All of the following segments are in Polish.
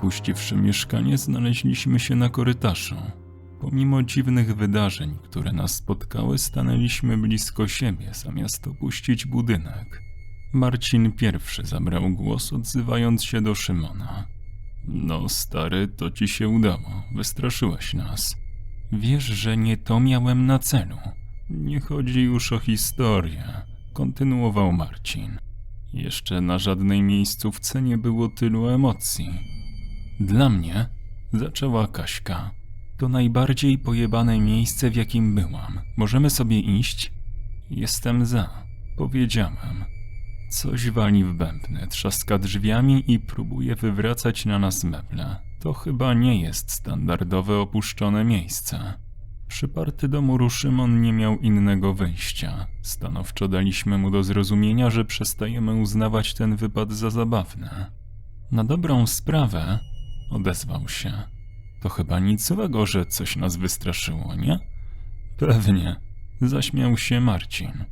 Opuściwszy mieszkanie, znaleźliśmy się na korytarzu. Pomimo dziwnych wydarzeń, które nas spotkały, stanęliśmy blisko siebie, zamiast opuścić budynek. Marcin pierwszy zabrał głos, odzywając się do Szymona. No, stary, to ci się udało. Wystraszyłeś nas. Wiesz, że nie to miałem na celu. Nie chodzi już o historię, kontynuował Marcin. Jeszcze na żadnej miejscówce nie było tylu emocji. Dla mnie, zaczęła Kaśka, to najbardziej pojebane miejsce, w jakim byłam. Możemy sobie iść? Jestem za, powiedziałem. Coś wali w bębny, trzaska drzwiami i próbuje wywracać na nas meble. To chyba nie jest standardowe opuszczone miejsce. Przyparty do muru Szymon nie miał innego wyjścia. Stanowczo daliśmy mu do zrozumienia, że przestajemy uznawać ten wypad za zabawny. Na dobrą sprawę, odezwał się. To chyba nic złego, że coś nas wystraszyło, nie? Pewnie, zaśmiał się Marcin.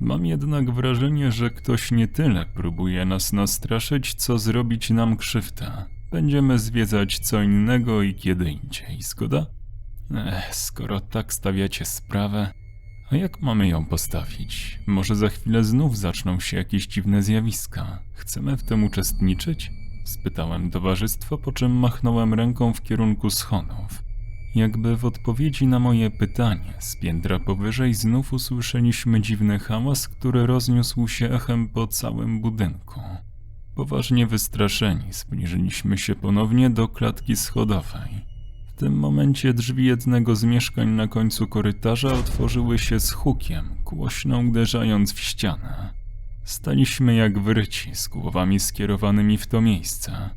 Mam jednak wrażenie, że ktoś nie tyle próbuje nas nastraszyć, co zrobić nam krzywdę. Będziemy zwiedzać co innego i kiedy indziej, zgoda? Ech, skoro tak stawiacie sprawę, a jak mamy ją postawić? Może za chwilę znów zaczną się jakieś dziwne zjawiska. Chcemy w tym uczestniczyć? Spytałem towarzystwo, po czym machnąłem ręką w kierunku schodów. Jakby w odpowiedzi na moje pytanie, z piętra powyżej znów usłyszeliśmy dziwny hałas, który rozniósł się echem po całym budynku. Poważnie wystraszeni, zbliżyliśmy się ponownie do klatki schodowej. W tym momencie drzwi jednego z mieszkań na końcu korytarza otworzyły się z hukiem, głośno uderzając w ścianę. Staliśmy jak wryci, z głowami skierowanymi w to miejsce.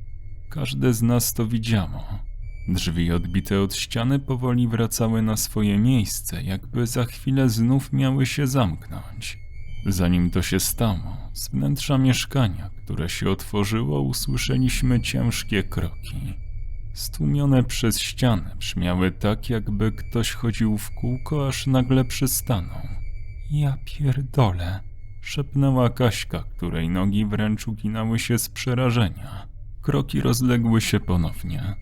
Każde z nas to widziało. Drzwi odbite od ściany powoli wracały na swoje miejsce, jakby za chwilę znów miały się zamknąć. Zanim to się stało, z wnętrza mieszkania, które się otworzyło, usłyszeliśmy ciężkie kroki. Stłumione przez ścianę brzmiały tak, jakby ktoś chodził w kółko, aż nagle przystanął. Ja pierdolę, szepnęła Kaśka, której nogi wręcz uginały się z przerażenia. Kroki rozległy się ponownie.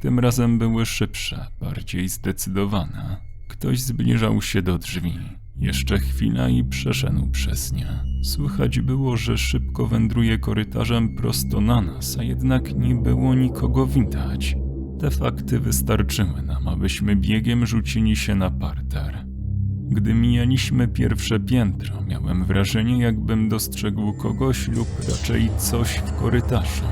Tym razem były szybsze, bardziej zdecydowane. Ktoś zbliżał się do drzwi. Jeszcze chwila i przeszedł przez nie. Słychać było, że szybko wędruje korytarzem prosto na nas, a jednak nie było nikogo widać. Te fakty wystarczyły nam, abyśmy biegiem rzucili się na parter. Gdy mijaliśmy pierwsze piętro, miałem wrażenie, jakbym dostrzegł kogoś lub raczej coś w korytarzu.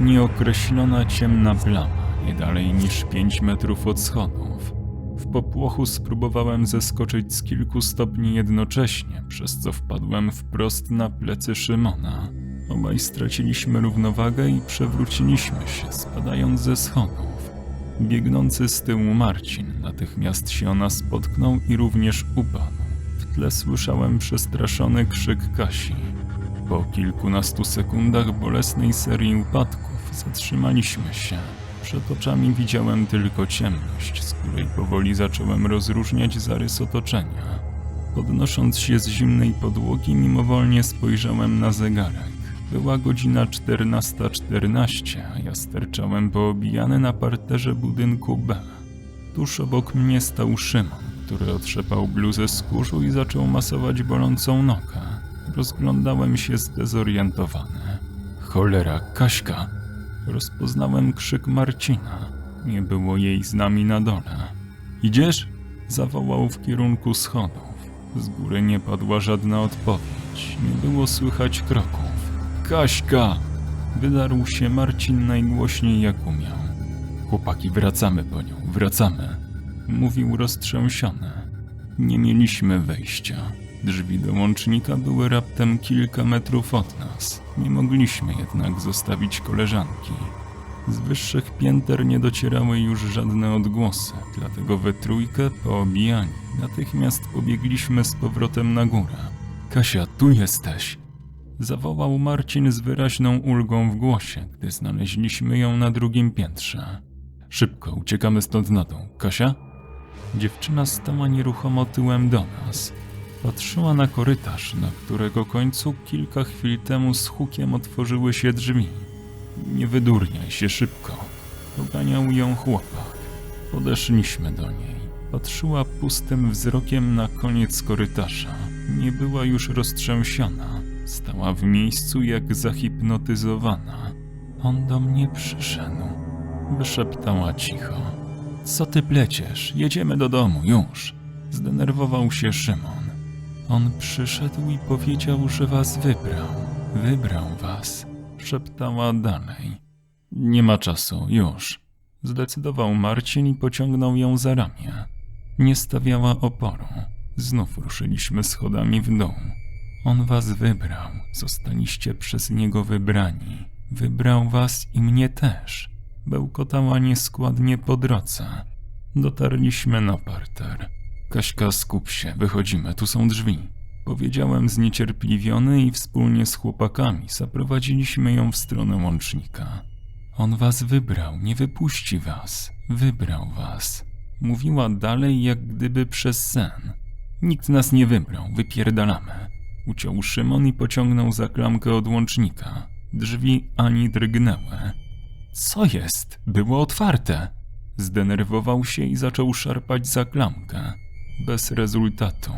Nieokreślona ciemna plama, nie dalej niż pięć metrów od schodów. W popłochu spróbowałem zeskoczyć z kilku stopni jednocześnie, przez co wpadłem wprost na plecy Szymona. Obaj straciliśmy równowagę i przewróciliśmy się, spadając ze schodów. Biegnący z tyłu Marcin natychmiast się o nas potknął i również upadł. W tle słyszałem przestraszony krzyk Kasi. Po kilkunastu sekundach bolesnej serii upadków zatrzymaliśmy się. Przed oczami widziałem tylko ciemność, z której powoli zacząłem rozróżniać zarys otoczenia. Podnosząc się z zimnej podłogi, mimowolnie spojrzałem na zegarek. Była godzina 14.14, a ja sterczałem poobijany na parterze budynku B. Tuż obok mnie stał Szymon, który otrzepał bluzę z kurzu i zaczął masować bolącą nogę. Rozglądałem się zdezorientowany. Cholera, Kaśka! Rozpoznałem krzyk Marcina. Nie było jej z nami na dole. Idziesz? Zawołał w kierunku schodów. Z góry nie padła żadna odpowiedź. Nie było słychać kroków. Kaśka! Wydarł się Marcin najgłośniej jak umiał. Chłopaki, wracamy po nią, wracamy. Mówił roztrzęsiony. Nie mieliśmy wejścia. Drzwi do łącznika były raptem kilka metrów od nas. Nie mogliśmy jednak zostawić koleżanki. Z wyższych pięter nie docierały już żadne odgłosy, dlatego we trójkę poobijani natychmiast pobiegliśmy z powrotem na górę. Kasia, tu jesteś! Zawołał Marcin z wyraźną ulgą w głosie, gdy znaleźliśmy ją na drugim piętrze. Szybko, uciekamy stąd na dół. Kasia? Dziewczyna stała nieruchomo tyłem do nas. Patrzyła na korytarz, na którego końcu kilka chwil temu z hukiem otworzyły się drzwi. Nie wydurniaj się szybko. Doganiał ją chłopak. Podeszliśmy do niej. Patrzyła pustym wzrokiem na koniec korytarza. Nie była już roztrzęsiona. Stała w miejscu jak zahipnotyzowana. On do mnie przyszedł. Wyszeptała cicho. Co ty pleciesz? Jedziemy do domu, już. Zdenerwował się Szymon. On przyszedł i powiedział, że was wybrał. Wybrał was. Szeptała dalej. Nie ma czasu, już. Zdecydował Marcin i pociągnął ją za ramię. Nie stawiała oporu. Znów ruszyliśmy schodami w dół. On was wybrał. Zostaliście przez niego wybrani. Wybrał was i mnie też. Bełkotała nieskładnie po drodze. Dotarliśmy na parter. Kaśka, skup się, wychodzimy, tu są drzwi. Powiedziałem zniecierpliwiony i wspólnie z chłopakami zaprowadziliśmy ją w stronę łącznika. On was wybrał, nie wypuści was. Wybrał was. Mówiła dalej, jak gdyby przez sen. Nikt nas nie wybrał, wypierdalamy. Uciął Szymon i pociągnął za klamkę od łącznika. Drzwi ani drgnęły. Co jest? Było otwarte. Zdenerwował się i zaczął szarpać za klamkę. Bez rezultatu.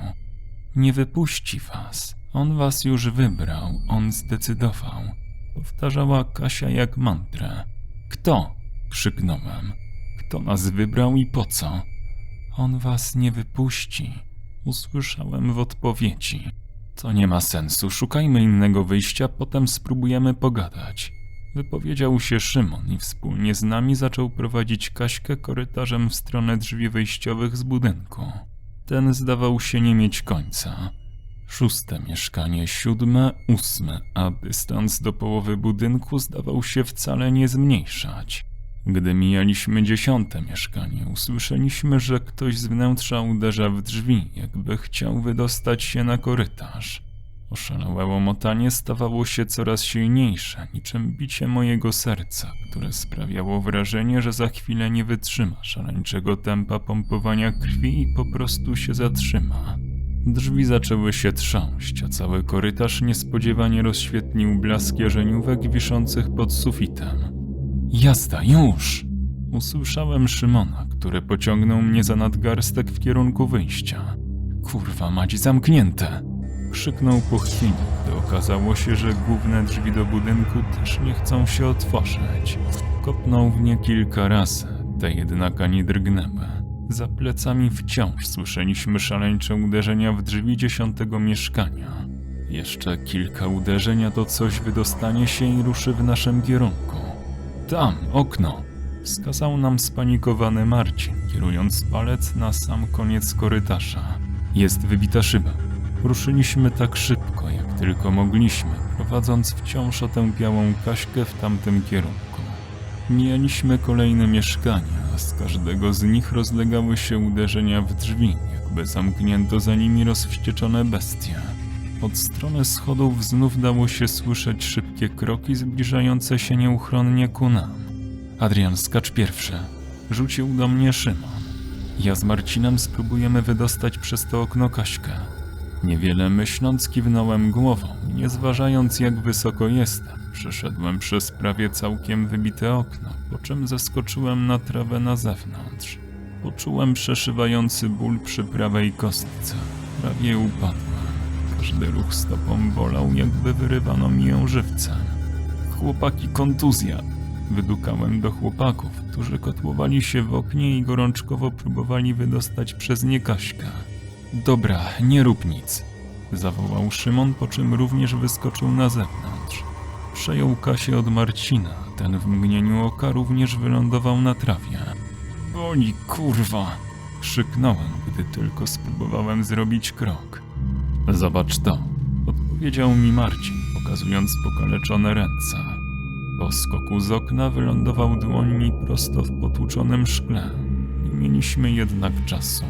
Nie wypuści was. On was już wybrał, on zdecydował. Powtarzała Kasia jak mantrę. Kto? krzyknąłem. Kto nas wybrał i po co? On was nie wypuści. Usłyszałem w odpowiedzi. To nie ma sensu, szukajmy innego wyjścia, potem spróbujemy pogadać. Wypowiedział się Szymon i wspólnie z nami zaczął prowadzić Kaśkę korytarzem w stronę drzwi wejściowych z budynku. Ten zdawał się nie mieć końca. Szóste mieszkanie, siódme, ósme, a dystans do połowy budynku zdawał się wcale nie zmniejszać. Gdy mijaliśmy dziesiąte mieszkanie, usłyszeliśmy, że ktoś z wnętrza uderza w drzwi, jakby chciał wydostać się na korytarz. Oszalałe łomotanie stawało się coraz silniejsze, niczym bicie mojego serca, które sprawiało wrażenie, że za chwilę nie wytrzyma szaleńczego tempa pompowania krwi i po prostu się zatrzyma. Drzwi zaczęły się trząść, a cały korytarz niespodziewanie rozświetnił blask jarzeniówek wiszących pod sufitem. Jazda, już! Usłyszałem Szymona, który pociągnął mnie za nadgarstek w kierunku wyjścia. Kurwa, mać zamknięte! Krzyknął po chwili, gdy okazało się, że główne drzwi do budynku też nie chcą się otworzyć. Kopnął w nie kilka razy, te jednak ani drgnęły. Za plecami wciąż słyszeliśmy szaleńcze uderzenia w drzwi dziesiątego mieszkania. Jeszcze kilka uderzenia to coś wydostanie się i ruszy w naszym kierunku. Tam, okno! Wskazał nam spanikowany Marcin, kierując palec na sam koniec korytarza. Jest wybita szyba. Ruszyliśmy tak szybko, jak tylko mogliśmy, prowadząc wciąż otępiałą Kaśkę w tamtym kierunku. Mijaliśmy kolejne mieszkania, a z każdego z nich rozlegały się uderzenia w drzwi, jakby zamknięto za nimi rozwścieczone bestie. Od strony schodów znów dało się słyszeć szybkie kroki zbliżające się nieuchronnie ku nam. Adrian, skacz pierwszy. Rzucił do mnie Szymon. Ja z Marcinem spróbujemy wydostać przez to okno Kaśkę. Niewiele myśląc, kiwnąłem głową nie zważając jak wysoko jestem, przeszedłem przez prawie całkiem wybite okno, po czym zeskoczyłem na trawę na zewnątrz. Poczułem przeszywający ból przy prawej kostce. Prawie upadłem. Każdy ruch stopą bolał, jakby wyrywano mi ją żywcem. Chłopaki, kontuzja! Wydukałem do chłopaków, którzy kotłowali się w oknie i gorączkowo próbowali wydostać przez nie Kaśkę. Dobra, nie rób nic, zawołał Szymon, po czym również wyskoczył na zewnątrz. Przejął Kasię od Marcina, ten w mgnieniu oka również wylądował na trawie. Boli, kurwa! Krzyknąłem, gdy tylko spróbowałem zrobić krok. Zobacz to, odpowiedział mi Marcin, pokazując pokaleczone ręce. Po skoku z okna wylądował dłońmi prosto w potłuczonym szkle. Nie mieliśmy jednak czasu.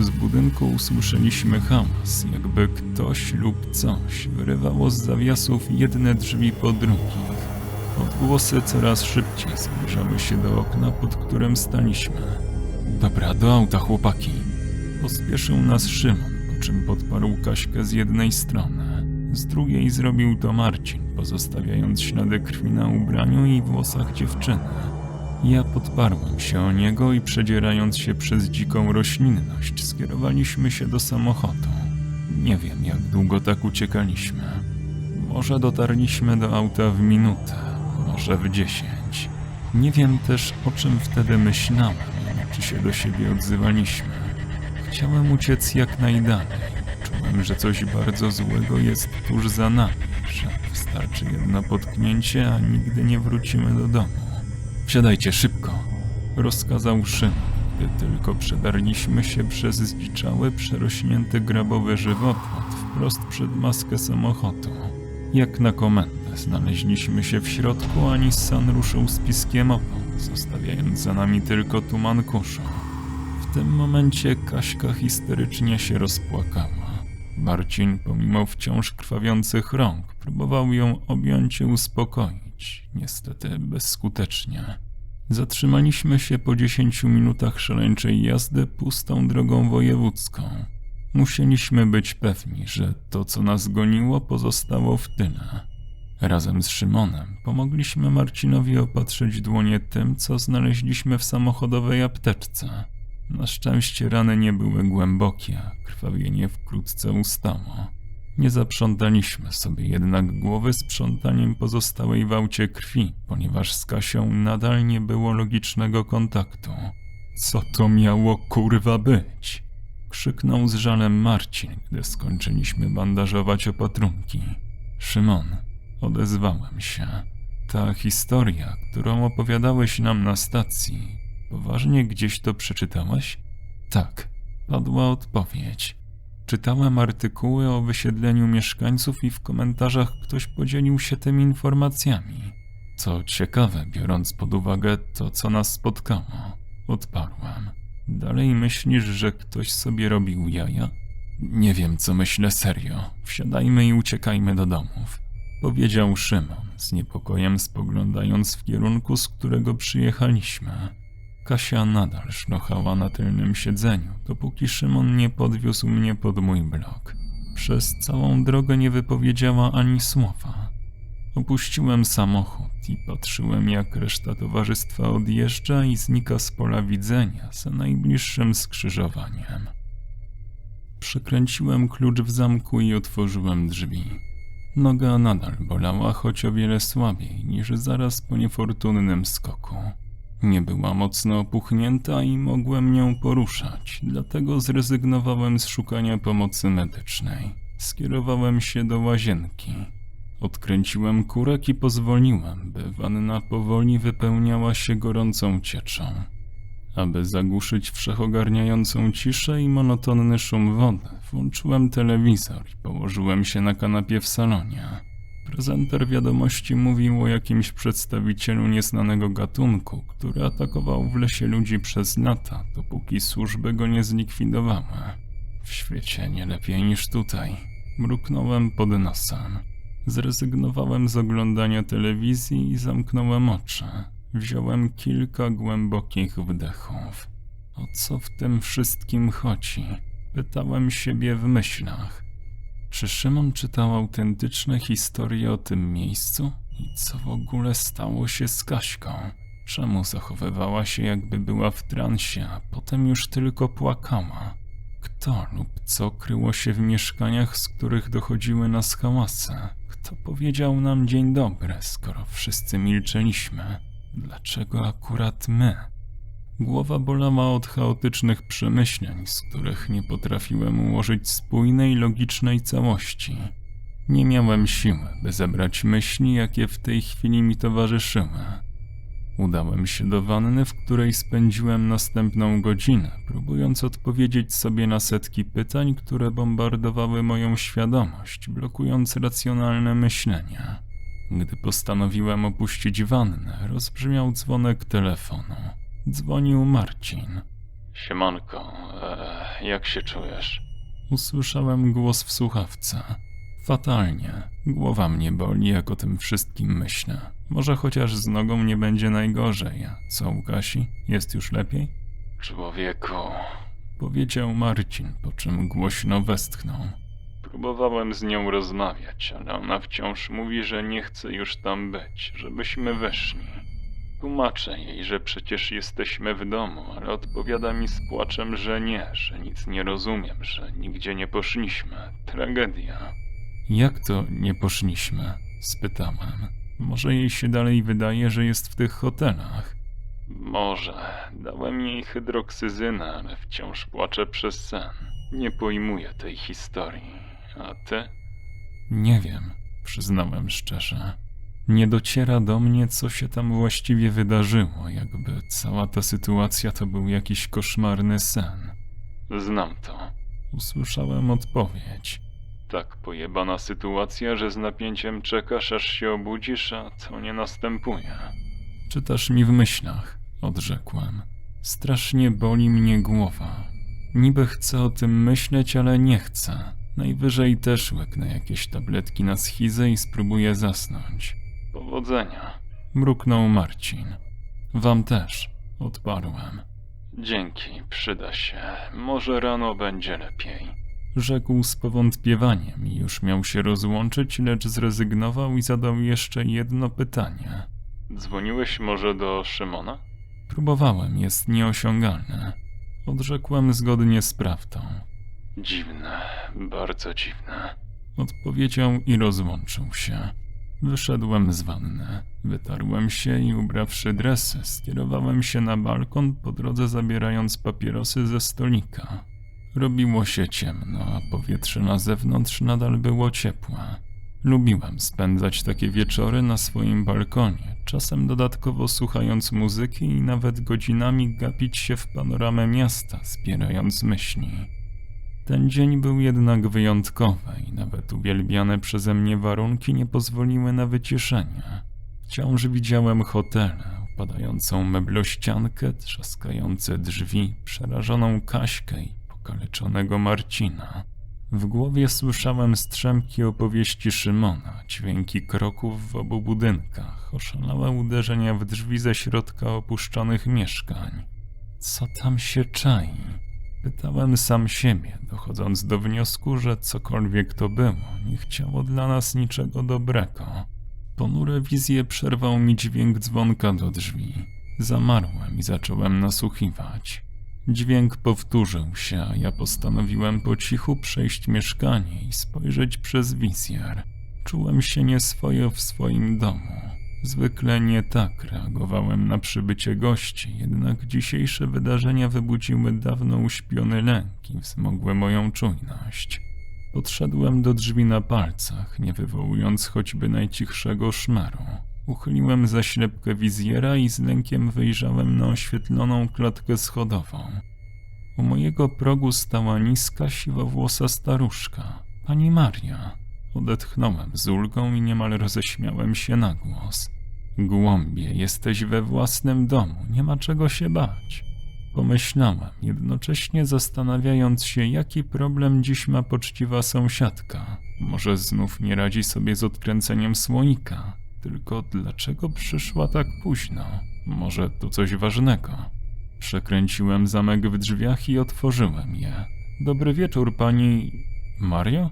Z budynku usłyszeliśmy hałas, jakby ktoś lub coś wyrywało z zawiasów jedne drzwi po drugich. Odgłosy coraz szybciej zbliżały się do okna, pod którym staliśmy. Dobra, do auta, chłopaki. Pospieszył nas Szymon, czym podparł Kaśkę z jednej strony. Z drugiej zrobił to Marcin, pozostawiając ślady krwi na ubraniu i włosach dziewczyny. Ja podparłem się o niego i przedzierając się przez dziką roślinność, skierowaliśmy się do samochodu. Nie wiem, jak długo tak uciekaliśmy. Może dotarliśmy do auta w minutę, może w dziesięć. Nie wiem też, o czym wtedy myślałem, czy się do siebie odzywaliśmy. Chciałem uciec jak najdalej. Czułem, że coś bardzo złego jest tuż za nami, że wystarczy jedno potknięcie, a nigdy nie wrócimy do domu. Wsiadajcie szybko, rozkazał Szymon, gdy tylko przedarliśmy się przez zdziczały, przerośnięty grabowy żywopłot wprost przed maskę samochodu. Jak na komendę znaleźliśmy się w środku, a Nissan ruszył z piskiem opon, zostawiając za nami tylko tuman kuszu. Tym momencie Kaśka histerycznie się rozpłakała. Marcin, pomimo wciąż krwawiących rąk, próbował ją objąć i uspokoić, niestety bezskutecznie. Zatrzymaliśmy się po 10 minutach szaleńczej jazdy pustą drogą wojewódzką. Musieliśmy być pewni, że to, co nas goniło, pozostało w tyle. Razem z Szymonem pomogliśmy Marcinowi opatrzyć dłonie tym, co znaleźliśmy w samochodowej apteczce. Na szczęście rany nie były głębokie, a krwawienie wkrótce ustało. Nie zaprzątaliśmy sobie jednak głowy sprzątaniem pozostałej w aucie krwi, ponieważ z Kasią nadal nie było logicznego kontaktu. Co to miało kurwa być? Krzyknął z żalem Marcin, gdy skończyliśmy bandażować opatrunki. Szymon, odezwałem się. Ta historia, którą opowiadałeś nam na stacji, poważnie gdzieś to przeczytałeś? Tak, padła odpowiedź. Czytałem artykuły o wysiedleniu mieszkańców i w komentarzach ktoś podzielił się tymi informacjami. Co ciekawe, biorąc pod uwagę to, co nas spotkało, odparłem. Dalej myślisz, że ktoś sobie robił jaja? Nie wiem, co myślę serio. Wsiadajmy i uciekajmy do domów. Powiedział Szymon, z niepokojem spoglądając w kierunku, z którego przyjechaliśmy. Kasia nadal szlochała na tylnym siedzeniu, dopóki Szymon nie podwiózł mnie pod mój blok. Przez całą drogę nie wypowiedziała ani słowa. Opuściłem samochód i patrzyłem, jak reszta towarzystwa odjeżdża i znika z pola widzenia za najbliższym skrzyżowaniem. Przykręciłem klucz w zamku i otworzyłem drzwi. Noga nadal bolała, choć o wiele słabiej niż zaraz po niefortunnym skoku. Nie była mocno opuchnięta i mogłem nią poruszać, dlatego zrezygnowałem z szukania pomocy medycznej. Skierowałem się do łazienki. Odkręciłem kurek i pozwoliłem, by wanna powoli wypełniała się gorącą cieczą. Aby zagłuszyć wszechogarniającą ciszę i monotonny szum wody, włączyłem telewizor i położyłem się na kanapie w salonie. Prezenter wiadomości mówił o jakimś przedstawicielu nieznanego gatunku, który atakował w lesie ludzi przez lata, dopóki służby go nie zlikwidowały. W świecie nie lepiej niż tutaj. Mruknąłem pod nosem. Zrezygnowałem z oglądania telewizji i zamknąłem oczy. Wziąłem kilka głębokich wdechów. O co w tym wszystkim chodzi? Pytałem siebie w myślach. Czy Szymon czytał autentyczne historie o tym miejscu? I co w ogóle stało się z Kaśką? Czemu zachowywała się jakby była w transie, a potem już tylko płakała? Kto lub co kryło się w mieszkaniach, z których dochodziły nas hałasy? Kto powiedział nam dzień dobry, skoro wszyscy milczeliśmy? Dlaczego akurat my? Głowa bolała od chaotycznych przemyśleń, z których nie potrafiłem ułożyć spójnej, logicznej całości. Nie miałem siły, by zebrać myśli, jakie w tej chwili mi towarzyszyły. Udałem się do wanny, w której spędziłem następną godzinę, próbując odpowiedzieć sobie na setki pytań, które bombardowały moją świadomość, blokując racjonalne myślenie. Gdy postanowiłem opuścić wannę, rozbrzmiał dzwonek telefonu. Dzwonił Marcin. Siemanko, e, jak się czujesz? Usłyszałem głos w słuchawce. Fatalnie. Głowa mnie boli, jak o tym wszystkim myślę. Może chociaż z nogą nie będzie najgorzej. Co u Kasi? Jest już lepiej? Człowieku, powiedział Marcin, po czym głośno westchnął. Próbowałem z nią rozmawiać, ale ona wciąż mówi, że nie chce już tam być, żebyśmy weszli. Tłumaczę jej, że przecież jesteśmy w domu, ale odpowiada mi z płaczem, że nie, że nic nie rozumiem, że nigdzie nie poszliśmy. Tragedia. Jak to nie poszliśmy? spytałem. Może jej się dalej wydaje, że jest w tych hotelach. Może. Dałem jej hydroksyzynę, ale wciąż płaczę przez sen. Nie pojmuję tej historii. A ty? Nie wiem, przyznałem szczerze. Nie dociera do mnie, co się tam właściwie wydarzyło, jakby cała ta sytuacja to był jakiś koszmarny sen. Znam to. Usłyszałem odpowiedź. Tak pojebana sytuacja, że z napięciem czekasz, aż się obudzisz, a to nie następuje. Czytasz mi w myślach, odrzekłem. Strasznie boli mnie głowa. Niby chcę o tym myśleć, ale nie chcę. Najwyżej też łyknę jakieś tabletki na schizę i spróbuję zasnąć. Powodzenia. Mruknął Marcin. Wam też, odparłem. Dzięki, przyda się. Może rano będzie lepiej. Rzekł z powątpiewaniem i już miał się rozłączyć, lecz zrezygnował i zadał jeszcze jedno pytanie. Dzwoniłeś może do Szymona? Próbowałem, jest nieosiągalne. Odrzekłem zgodnie z prawdą. Dziwne, bardzo dziwne. Odpowiedział i rozłączył się. Wyszedłem z wanny, wytarłem się i ubrawszy dresy, skierowałem się na balkon, po drodze zabierając papierosy ze stolika. Robiło się ciemno, a powietrze na zewnątrz nadal było ciepłe. Lubiłem spędzać takie wieczory na swoim balkonie, czasem dodatkowo słuchając muzyki i nawet godzinami gapić się w panoramę miasta, zbierając myśli. Ten dzień był jednak wyjątkowy i nawet uwielbiane przeze mnie warunki nie pozwoliły na wyciszenie. Wciąż widziałem hotele, upadającą meblościankę, trzaskające drzwi, przerażoną Kaśkę i pokaleczonego Marcina. W głowie słyszałem strzępki opowieści Szymona, dźwięki kroków w obu budynkach, oszalałe uderzenia w drzwi ze środka opuszczonych mieszkań. Co tam się czai? Pytałem sam siebie, dochodząc do wniosku, że cokolwiek to było, nie chciało dla nas niczego dobrego. Ponure wizje przerwał mi dźwięk dzwonka do drzwi. Zamarłem i zacząłem nasłuchiwać. Dźwięk powtórzył się, a ja postanowiłem po cichu przejść mieszkanie i spojrzeć przez wizjer. Czułem się nieswojo w swoim domu. Zwykle nie tak reagowałem na przybycie gości, jednak dzisiejsze wydarzenia wybudziły dawno uśpiony lęk i wzmogły moją czujność. Podszedłem do drzwi na palcach, nie wywołując choćby najcichszego szmeru. Uchyliłem zaślepkę wizjera i z lękiem wyjrzałem na oświetloną klatkę schodową. U mojego progu stała niska, siwowłosa staruszka, pani Maria. Odetchnąłem z ulgą i niemal roześmiałem się na głos. Głąbie, jesteś we własnym domu, nie ma czego się bać. Pomyślałem, jednocześnie zastanawiając się, jaki problem dziś ma poczciwa sąsiadka. Może znów nie radzi sobie z odkręceniem słoika. Tylko dlaczego przyszła tak późno? Może to coś ważnego? Przekręciłem zamek w drzwiach i otworzyłem je. Dobry wieczór, pani. Mario?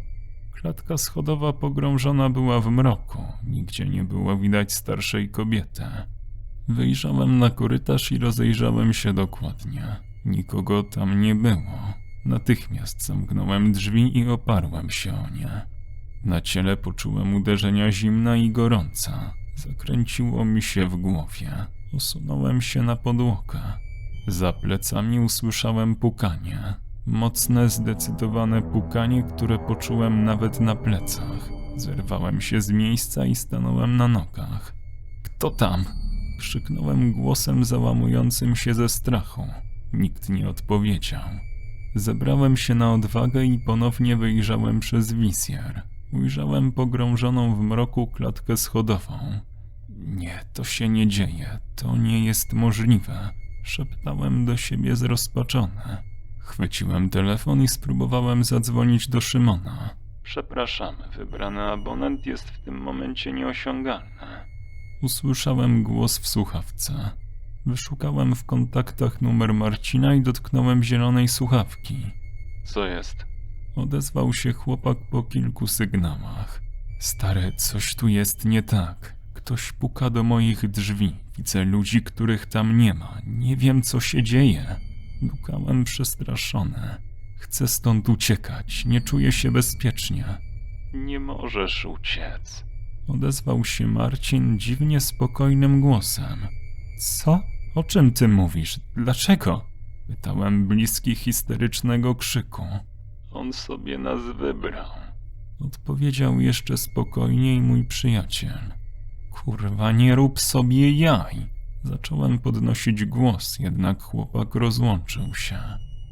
Klatka schodowa pogrążona była w mroku, nigdzie nie było widać starszej kobiety. Wyjrzałem na korytarz i rozejrzałem się dokładnie. Nikogo tam nie było. Natychmiast zamknąłem drzwi i oparłem się o nie. Na ciele poczułem uderzenia zimna i gorąca. Zakręciło mi się w głowie. Usunąłem się na podłogę. Za plecami usłyszałem pukanie. Mocne, zdecydowane pukanie, które poczułem nawet na plecach. Zerwałem się z miejsca i stanąłem na nogach. Kto tam? Krzyknąłem głosem załamującym się ze strachu. Nikt nie odpowiedział. Zebrałem się na odwagę i ponownie wyjrzałem przez wizjer. Ujrzałem pogrążoną w mroku klatkę schodową. Nie, to się nie dzieje. To nie jest możliwe. Szeptałem do siebie zrozpaczony. Chwyciłem telefon i spróbowałem zadzwonić do Szymona. Przepraszamy, wybrany abonent jest w tym momencie nieosiągalny. Usłyszałem głos w słuchawce. Wyszukałem w kontaktach numer Marcina i dotknąłem zielonej słuchawki. Co jest? Odezwał się chłopak po kilku sygnałach. Stary, coś tu jest nie tak. Ktoś puka do moich drzwi. Widzę ludzi, których tam nie ma. Nie wiem, co się dzieje. Dukałem przestraszony. Chcę stąd uciekać. Nie czuję się bezpiecznie. Nie możesz uciec. Odezwał się Marcin dziwnie spokojnym głosem. Co? O czym ty mówisz? Dlaczego? Pytałem bliski histerycznego krzyku. On sobie nas wybrał. Odpowiedział jeszcze spokojniej mój przyjaciel. Kurwa, nie rób sobie jaj. Zacząłem podnosić głos, jednak chłopak rozłączył się.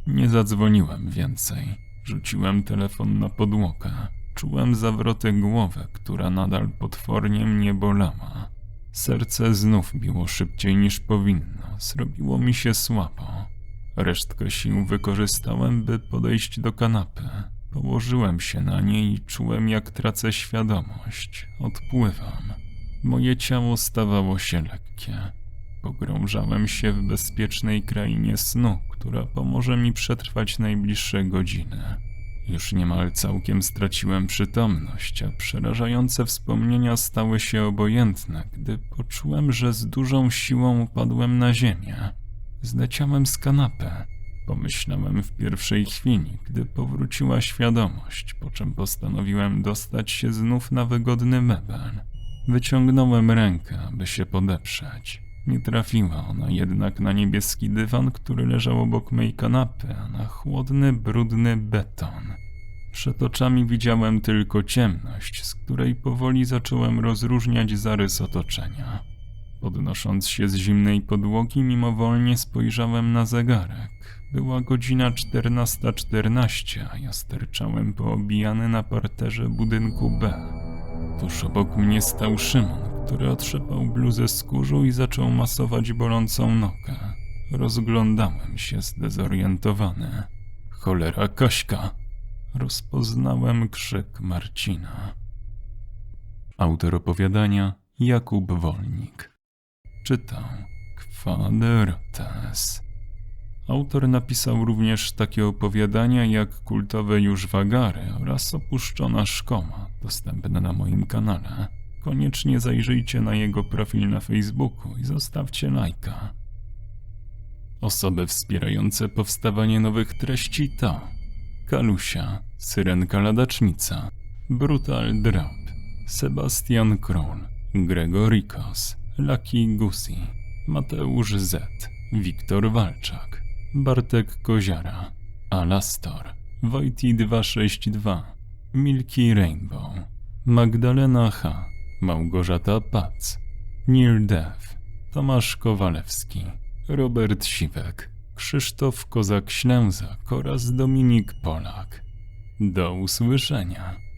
Nie zadzwoniłem więcej. Rzuciłem telefon na podłogę. Czułem zawroty głowy, która nadal potwornie mnie bolała. Serce znów biło szybciej niż powinno. Zrobiło mi się słabo. Resztkę sił wykorzystałem, by podejść do kanapy. Położyłem się na niej i czułem, jak tracę świadomość. Odpływam. Moje ciało stawało się lekkie. Pogrążałem się w bezpiecznej krainie snu, która pomoże mi przetrwać najbliższe godziny. Już niemal całkiem straciłem przytomność, a przerażające wspomnienia stały się obojętne, gdy poczułem, że z dużą siłą upadłem na ziemię. Zleciałem z kanapy. Pomyślałem w pierwszej chwili, gdy powróciła świadomość, po czym postanowiłem dostać się znów na wygodny mebel. Wyciągnąłem rękę, aby się podeprzeć. Nie trafiła ona jednak na niebieski dywan, który leżał obok mej kanapy, a na chłodny, brudny beton. Przed oczami widziałem tylko ciemność, z której powoli zacząłem rozróżniać zarys otoczenia. Podnosząc się z zimnej podłogi, mimowolnie spojrzałem na zegarek. Była godzina 14.14, a ja sterczałem poobijany na parterze budynku B. Tuż obok mnie stał Szymon, który otrzepał bluzę z kurzu i zaczął masować bolącą nogę. Rozglądałem się zdezorientowany. Cholera Kaśka! Rozpoznałem krzyk Marcina. Autor opowiadania Jakub Wolnik. Czytał Kwaderotes. Autor napisał również takie opowiadania jak kultowe już wagary oraz opuszczona szkoła, dostępne na moim kanale. Koniecznie zajrzyjcie na jego profil na Facebooku i zostawcie lajka. Osoby wspierające powstawanie nowych treści to Kalusia, Syrenka Ladacznica, Brutal Drop, Sebastian Król, Gregorikos, Lucky Gusi, Mateusz Z, Wiktor Walczak, Bartek Koziara, Alastor, Wojti 262, Milky Rainbow, Magdalena H, Małgorzata Pac, Neil Dev, Tomasz Kowalewski, Robert Siwek, Krzysztof Kozak-Ślęzak oraz Dominik Polak. Do usłyszenia.